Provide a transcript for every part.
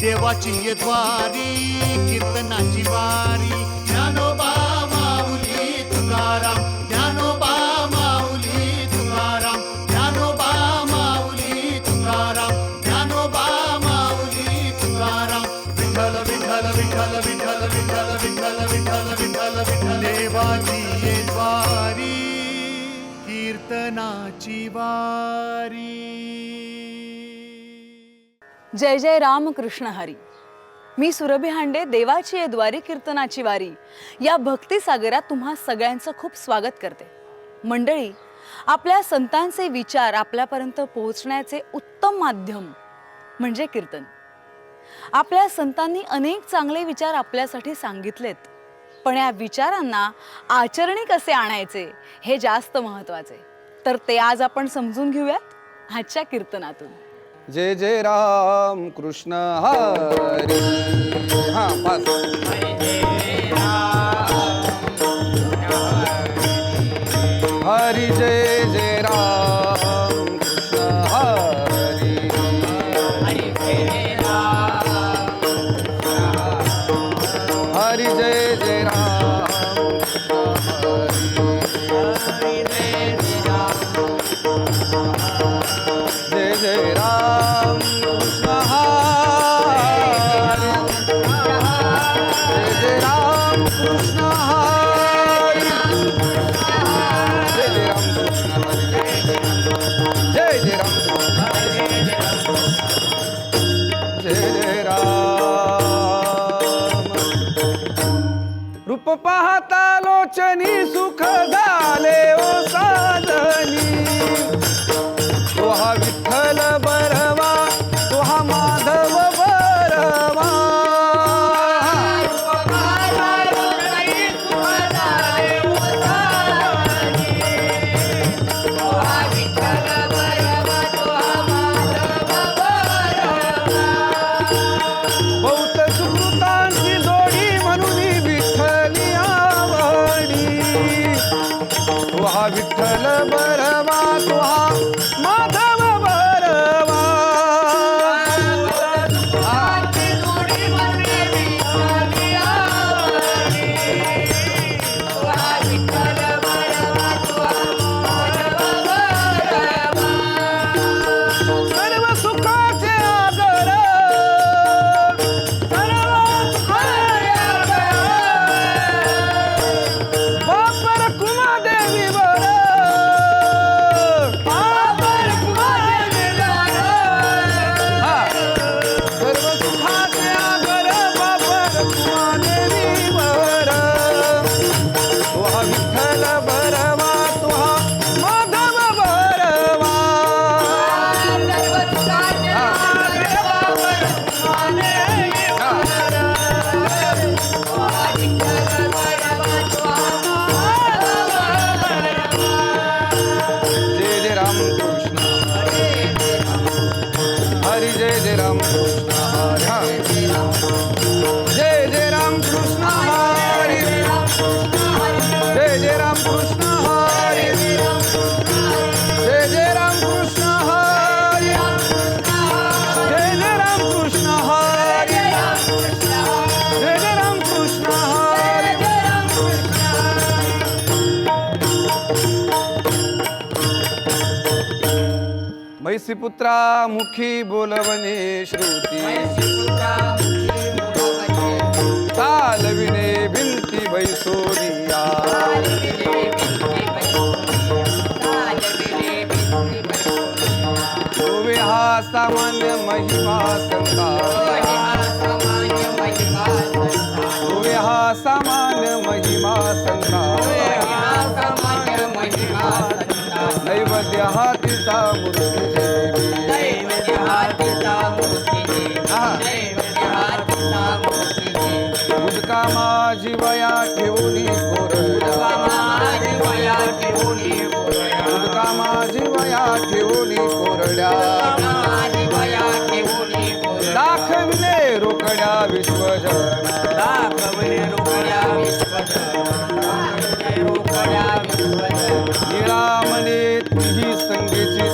देवाची ये द्वारी कीर्तनाची वारी ज्ञानोबा माऊली तुकाराम ज्ञानोबा माऊली तुकाराम ज्ञानोबा माऊली तुकाराम ज्ञानोबा माऊली तुकाराम। विठ्ठल विठ्ठल विठ्ठल विठ्ठल विठ्ठल विठ्ठल विठ्ठल विठ्ठल विठ्ठल देवाची ये द्वारी कीर्तनाची वारी जय जय राम कृष्ण हरी. मी सुरभी हांडे देवाची ये द्वारी कीर्तनाची वारी. या भक्ती सागरात तुम्हा सगळ्यांचं खूप स्वागत करते. मंडळी आपल्या संतांचे विचार आपल्यापर्यंत पोहोचण्याचे उत्तम माध्यम म्हणजे कीर्तन. आपल्या संतांनी अनेक चांगले विचार आपल्यासाठी सांगितलेत पण या विचारांना आचरणी कसे आणायचे हे जास्त महत्त्वाचे. तर ते आज आपण समजून घेऊयात आजच्या कीर्तनातून. जय जय राम कृष्ण हरी। हा पास हरी जय जय पाहता लोचनी सुख झाले मैसीपुत्रा मुखी बोलवणे श्रुती। तालविने भिंती बैसोनिया गोवे हा सामान्य महिमा संता गोवे हा सामान्य महिमा संता नैवेद्य हातीचा मूर्ती। गुटका माझी वया ठेवून कोरडा. गुटका माझी वया ठेवून कोरड्या दाखविले रोकड्या विश्वजन निळा म्हणे तुझी संगीची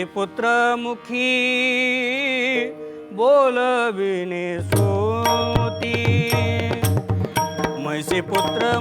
मैसे पुत्र मुखी बोलविणे सोती. मैसे पुत्र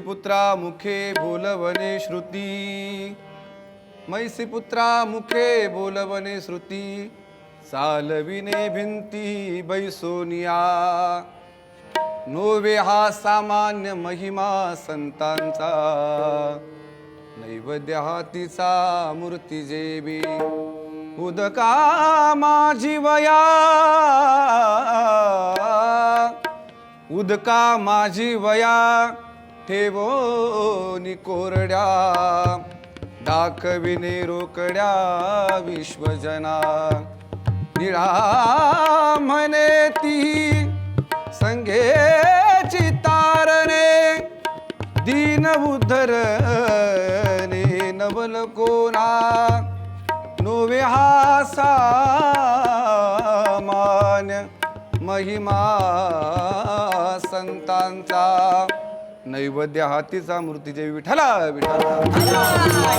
मैसीपुत्रा मुखे बोलवने श्रुती। मैसीपुत्रा मुखे बोलवने श्रुती। चालविने भिंती बैसोनिया नोवे हा सामान्य महिमा संतांचा। नैवेद्य हातीचा मूर्ती जेबी उदका माझी वया। उदका माझी वया। ठेवो कोरड्या दाखविने रोकड्या विश्वजना. निळा म्हणे ती संघेची तारणे दीन उद्धरणे नवल कोणा. नोवे हा महिमा संतांचा. नैवेद्य हातीचा मूर्तीचे विठाला विठाला